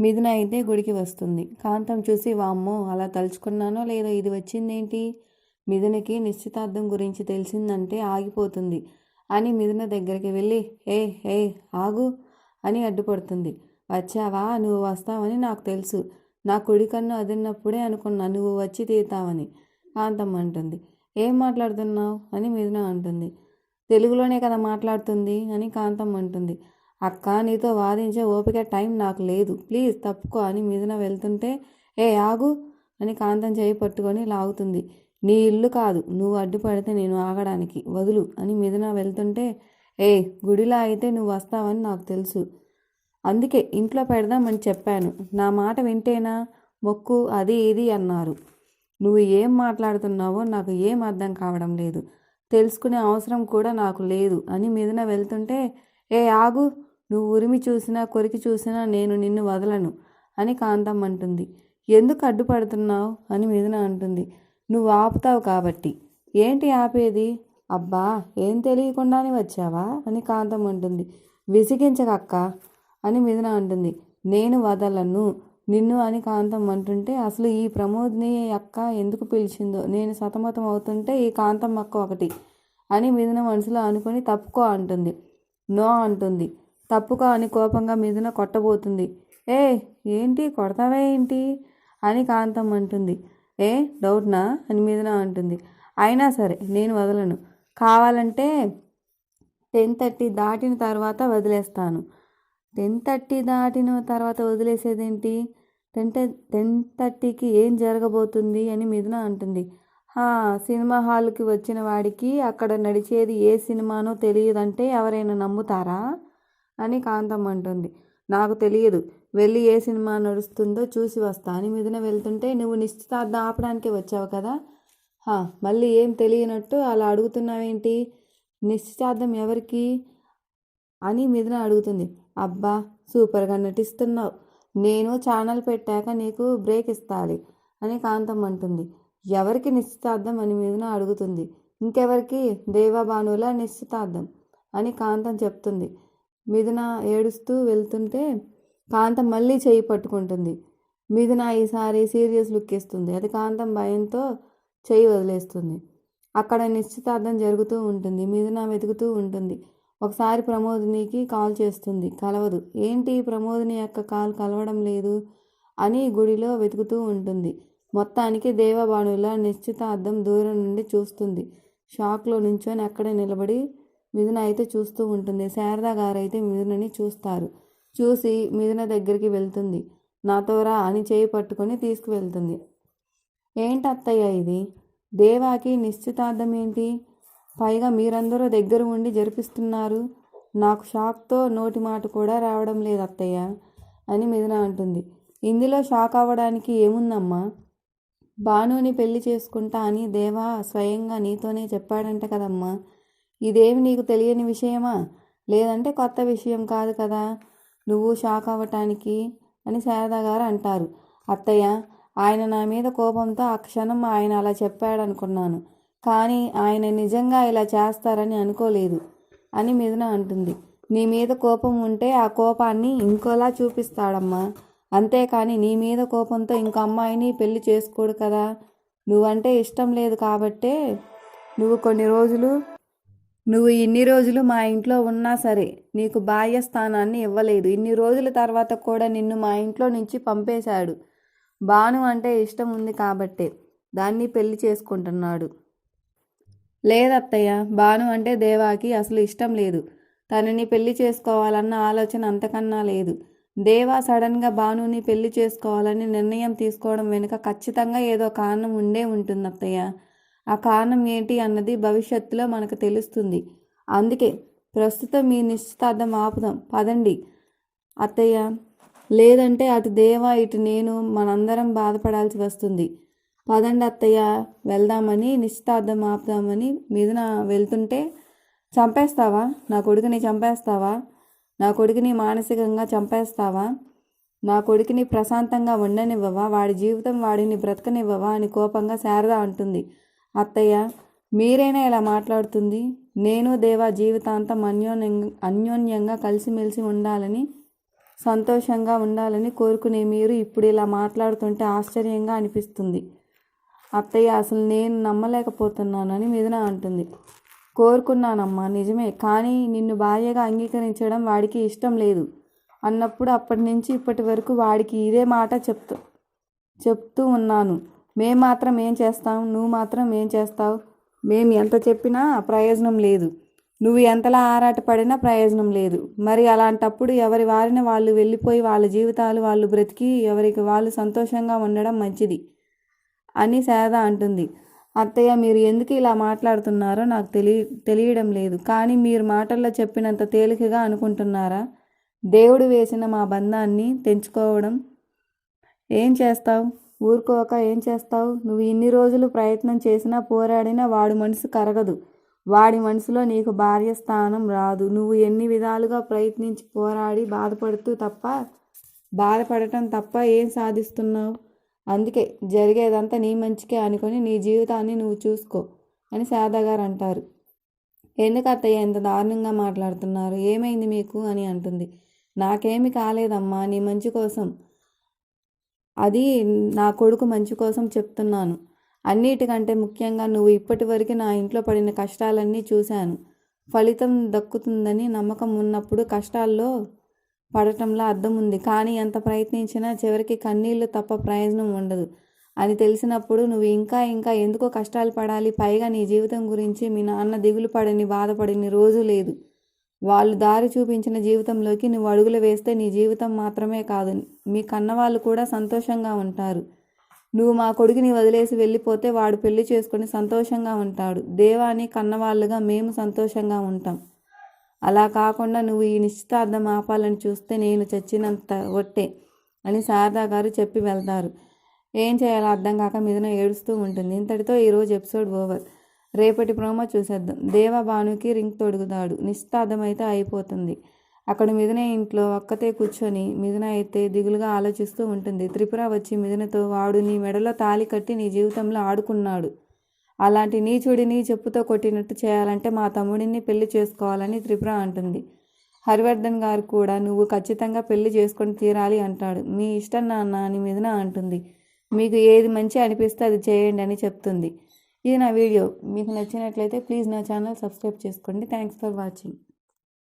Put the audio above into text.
మిథున అయితే గుడికి వస్తుంది. కాంతం చూసి వామ్మో అలా తలుచుకున్నానో లేదో ఇది వచ్చిందేంటి? మిథునకి నిశ్చితార్థం గురించి తెలిసిందంటే ఆగిపోతుంది అని మిథున దగ్గరికి వెళ్ళి ఏ ఏ ఆగు అని అడ్డుపడుతుంది. వచ్చావా? నువ్వు వస్తావని నాకు తెలుసు. నా కుడి కన్ను అదిన్నప్పుడే అనుకున్నా నువ్వు వచ్చి తీరుతావని కాంతం అంటుంది. ఏం మాట్లాడుతున్నావు? అని మిథున అంటుంది. తెలుగులోనే కదా మాట్లాడుతుంది అని కాంతం అంటుంది. అక్క నీతో వాదించే ఓపిక టైం నాకు లేదు. ప్లీజ్ తప్పుకో అని మీదన వెళ్తుంటే ఏ ఆగు అని కాంతం చేయి పట్టుకొని లాగుతుంది. నీ ఇల్లు కాదు నువ్వు అడ్డుపడితే నేను ఆగడానికి. వదులు అని మీదన వెళ్తుంటే ఏ గుడిలా అయితే నువ్వు వస్తావని నాకు తెలుసు. అందుకే ఇంట్లో పెడదామని చెప్పాను. నా మాట వింటేనా? మొక్కు అది ఇది అన్నారు. నువ్వు ఏం మాట్లాడుతున్నావో నాకు ఏం అర్థం కావడం లేదు. తెలుసుకునే అవసరం కూడా నాకు లేదు అని మీదన వెళ్తుంటే ఏ ఆగు నువ్వు ఉరిమి చూసినా కొరికి చూసినా నేను నిన్ను వదలను అని కాంతం అంటుంది. ఎందుకు అడ్డుపడుతున్నావు? అని మిథున అంటుంది. నువ్వు ఆపుతావు కాబట్టి. ఏంటి ఆపేది? అబ్బా ఏం తెలియకుండానే వచ్చావా? అని కాంతం అంటుంది. విసిగించకక్క అని మిథున అంటుంది. నేను వదలను నిన్ను అని కాంతం అంటుంటే అసలు ఈ ప్రమోద్ని అక్క ఎందుకు పిలిచిందో? నేను సతమతం అవుతుంటే ఈ కాంతం అక్క ఒకటి అని మిథున మనసులో అనుకొని తప్పుకో అంటుంది. నో అంటుంది. తప్పుగా అని కోపంగా మిథున కొట్టబోతుంది. ఏ ఏంటి? కొడతావే ఏంటి? అని కాంతం అంటుంది. ఏ డౌట్నా? అని మీదన అంటుంది. అయినా సరే నేను వదలను. కావాలంటే టెన్ థర్టీ దాటిన తర్వాత వదిలేస్తాను. టెన్ థర్టీ దాటిన తర్వాత వదిలేసేదేంటి? టెన్ టెన్ థర్టీకి ఏం జరగబోతుంది అని మీదన అంటుంది. సినిమా హాల్కి వచ్చిన వాడికి అక్కడ నడిచేది ఏ సినిమానో తెలియదంటే ఎవరైనా నమ్ముతారా? అని కాంతం అంటుంది. నాకు తెలియదు. వెళ్ళి ఏ సినిమా నడుస్తుందో చూసి వస్తా. అని మిథున వెళ్తుంటే నువ్వు నిశ్చితార్థం ఆపడానికే వచ్చావు కదా? హా మళ్ళీ ఏం తెలియనట్టు అలా అడుగుతున్నావేంటి? నిశ్చితార్థం ఎవరికి? అని మిథున అడుగుతుంది. అబ్బా సూపర్గా నటిస్తున్నావు. నేను ఛానల్ పెట్టాక నీకు బ్రేక్ ఇస్తాలి అని కాంతం అంటుంది. ఎవరికి నిశ్చితార్థం అని మీదన అడుగుతుంది. ఇంకెవరికి? దేవభానుల నిశ్చితార్థం అని కాంతం చెప్తుంది. మిథున ఏడుస్తూ వెళ్తుంటే కాంతం మళ్ళీ చేయి పట్టుకుంటుంది. మిథున ఈసారి సీరియస్ లుక్ ఇస్తుంది. అది కాంతం భయంతో చేయి వదిలేస్తుంది. అక్కడ నిశ్చితార్థం జరుగుతూ ఉంటుంది. మిథున వెతుకుతూ ఉంటుంది. ఒకసారి ప్రమోదినికి కాల్ చేస్తుంది. కలవదు. ఏంటి ప్రమోదిని యొక్క కాల్ కలవడం లేదు అని గుడిలో వెతుకుతూ ఉంటుంది. మొత్తానికి దేవబాణుల నిశ్చితార్థం దూరం నుండి చూస్తుంది. షాక్లో నుంచొని అక్కడే నిలబడి మిథున అయితే చూస్తూ ఉంటుంది. శారదా గారు అయితే మిథునని చూస్తారు. చూసి మిథున దగ్గరికి వెళ్తుంది. నాతోరా అని చేయి పట్టుకొని తీసుకువెళ్తుంది. ఏంటి అత్తయ్య ఇది? దేవాకి నిశ్చితార్థం ఏంటి? పైగా మీరందరూ దగ్గర ఉండి జరిపిస్తున్నారు. నాకు షాక్తో నోటి మాట కూడా రావడం లేదు అత్తయ్య అని మిథున అంటుంది. ఇందులో షాక్ అవ్వడానికి ఏముందమ్మా? భానుని పెళ్ళి చేసుకుంటా అని దేవా స్వయంగా నీతోనే చెప్పాడంట కదమ్మా. ఇదేమి నీకు తెలియని విషయమా? లేదంటే కొత్త విషయం కాదు కదా? నువ్వు షాక్ అవ్వటానికి అని శారదాగారు అంటారు. అత్తయ్య ఆయన నా మీద కోపంతో ఆ క్షణం ఆయన అలా చెప్పాడనుకున్నాను. కానీ ఆయన నిజంగా ఇలా చేస్తారని అనుకోలేదు అని మిథున అంటుంది. నీ మీద కోపం ఉంటే ఆ కోపాన్ని ఇంకోలా చూపిస్తాడమ్మా. అంతేకాని నీ మీద కోపంతో ఇంకో అమ్మాయిని పెళ్ళి చేసుకోడు కదా? నువ్వంటే ఇష్టం లేదు కాబట్టే నువ్వు కొన్ని రోజులు నువ్వు ఇన్ని రోజులు మా ఇంట్లో ఉన్నా సరే నీకు బాహ్య స్థానాన్ని ఇవ్వలేదు. ఇన్ని రోజుల తర్వాత కూడా నిన్ను మా ఇంట్లో నుంచి పంపేశాడు. బాను అంటే ఇష్టం ఉంది కాబట్టే దాన్ని పెళ్ళి చేసుకుంటున్నాడు. లేదత్తయ్య భాను అంటే దేవాకి అసలు ఇష్టం లేదు. తనని పెళ్ళి చేసుకోవాలన్న ఆలోచన అంతకన్నా లేదు. దేవా సడన్గా భానుని పెళ్ళి చేసుకోవాలని నిర్ణయం తీసుకోవడం వెనుక ఖచ్చితంగా ఏదో కారణం ఉండే ఉంటుంది అత్తయ్య ఆ కారణం ఏంటి అన్నది భవిష్యత్తులో మనకు తెలుస్తుంది. అందుకే ప్రస్తుతం మీ నిశ్చితార్థం ఆపుదాం. పదండి. అత్తయ్య లేదంటే అటు దేవా ఇటు నేను మనందరం బాధపడాల్సి వస్తుంది. పదండి అత్తయ్య వెళ్దామని నిశ్చితార్థం ఆపుదామని మీదన వెళ్తుంటే చంపేస్తావా? నా కొడుకుని చంపేస్తావా? నా కొడుకుని మానసికంగా చంపేస్తావా? నా కొడుకుని ప్రశాంతంగా ఉండనివ్వవా? వాడి జీవితం వాడిని బ్రతకనివ్వవా? అని కోపంగా శారద అంటుంది. అత్తయ్య మీరేనా ఇలా మాట్లాడుతుంది? నేను దేవా జీవితాంతం అన్యోన్యంగా అన్యోన్యంగా కలిసిమెలిసి ఉండాలని సంతోషంగా ఉండాలని కోరుకునే మీరు ఇప్పుడు ఇలా మాట్లాడుతుంటే ఆశ్చర్యంగా అనిపిస్తుంది. అత్తయ్య అసలు నేను నమ్మలేకపోతున్నానని మిథున అంటుంది. కోరుకున్నానమ్మా నిజమే కానీ నిన్ను భార్యగా అంగీకరించడం వాడికి ఇష్టం లేదు. అన్నప్పుడు అప్పటి నుంచి ఇప్పటి వరకు వాడికి ఇదే మాట చెప్తూ చెప్తూ ఉన్నాను. మేం మాత్రం ఏం చేస్తాం? నువ్వు మాత్రం ఏం చేస్తావు? మేము ఎంత చెప్పినా ప్రయోజనం లేదు. నువ్వు ఎంతలా ఆరాటపడినా ప్రయోజనం లేదు. మరి అలాంటప్పుడు ఎవరి వారిని వాళ్ళు వెళ్ళిపోయి వాళ్ళ జీవితాలు వాళ్ళు బ్రతికి ఎవరికి వాళ్ళు సంతోషంగా ఉండడం మంచిది అని సేద అంటుంది. అత్తయ్య మీరు ఎందుకు ఇలా మాట్లాడుతున్నారో నాకు తెలియ తెలియడం లేదు. కానీ మీరు మాటల్లో చెప్పినంత తేలికగా అనుకుంటున్నారా? దేవుడు వేసిన మా బంధాన్ని తెంచుకోవడం ఏం చేస్తావు? ఊరుకోక ఏం చేస్తావు? నువ్వు ఇన్ని రోజులు ప్రయత్నం చేసినా పోరాడినా వాడి మనసు కరగదు. వాడి మనసులో నీకు భార్య స్థానం రాదు. నువ్వు ఎన్ని విధాలుగా ప్రయత్నించి పోరాడి బాధపడుతూ తప్ప బాధపడటం తప్ప ఏం సాధిస్తున్నావు? అందుకే జరిగేదంతా నీ మంచికే అనుకొని నీ జీవితాన్ని నువ్వు చూసుకో అని శారదా అంటారు. ఎందుకు అత్తయ్య ఎంత దారుణంగా మాట్లాడుతున్నారు? ఏమైంది మీకు? అని అంటుంది. నాకేమి కాలేదమ్మా నీ మంచి కోసం. అది నా కొడుకు మంచి కోసం చెప్తున్నాను. అన్నిటికంటే ముఖ్యంగా నువ్వు ఇప్పటివరకు నా ఇంట్లో పడిన కష్టాలన్నీ చూశాను. ఫలితం దక్కుతుందని నమ్మకం ఉన్నప్పుడు కష్టాల్లో పడటంలో అర్థం ఉంది కానీ ఎంత ప్రయత్నించినా చివరికి కన్నీళ్ళు తప్ప ప్రయోజనం ఉండదు. అని తెలిసినప్పుడు నువ్వు ఇంకా ఇంకా ఎందుకో కష్టాలు పడాలి. పైగా నీ జీవితం గురించి మీ నాన్న దిగులు పడని బాధపడని రోజు లేదు. వాళ్ళు దారి చూపించిన జీవితంలోకి నువ్వు అడుగులు వేస్తే నీ జీవితం మాత్రమే కాదు. మీ కన్నవాళ్ళు కూడా సంతోషంగా ఉంటారు. నువ్వు మా కొడుకుని వదిలేసి వెళ్ళిపోతే వాడు పెళ్ళి చేసుకొని సంతోషంగా ఉంటాడు. దేవాని కన్నవాళ్ళుగా మేము సంతోషంగా ఉంటాం. అలా కాకుండా నువ్వు ఈ నిశ్చితార్థం ఆపాలని చూస్తే నేను చచ్చినంత ఒట్టే అని శారదా గారు చెప్పి వెళ్తారు. ఏం చేయాలో అర్థం కాక మీదన ఏడుస్తూ ఉంటుంది. ఇంతటితో ఈరోజు ఎపిసోడ్ ఓవర్. రేపటి ప్రోమో చూసేద్దాం. దేవ భానుకి రింగ్ తొడుగుతాడు. నిశ్చితార్థం అయితే అయిపోతుంది. అక్కడ మిథున ఇంట్లో ఒక్కతే కూర్చొని మిథున అయితే దిగులుగా ఆలోచిస్తూ ఉంటుంది. త్రిపుర వచ్చి మిథునతో వాడు నీ మెడలో తాలి కట్టి నీ జీవితంలో ఆడుకున్నాడు. అలాంటి నీచుడిని చెప్పుతో కొట్టినట్టు చేయాలంటే మా తమ్ముడిని పెళ్ళి చేసుకోవాలని త్రిపుర అంటుంది. హరివర్ధన్ గారు కూడా నువ్వు ఖచ్చితంగా పెళ్ళి చేసుకొని తీరాలి అంటాడు. మీ ఇష్టం నాన్న అని మిథున అంటుంది. మీకు ఏది మంచి అనిపిస్తే అది చేయండి అని చెప్తుంది. ఇది నా వీడియో మీకు నచ్చినట్లయితే ప్లీజ్ నా ఛానల్ సబ్స్క్రైబ్ చేసుకోండి. Thanks for watching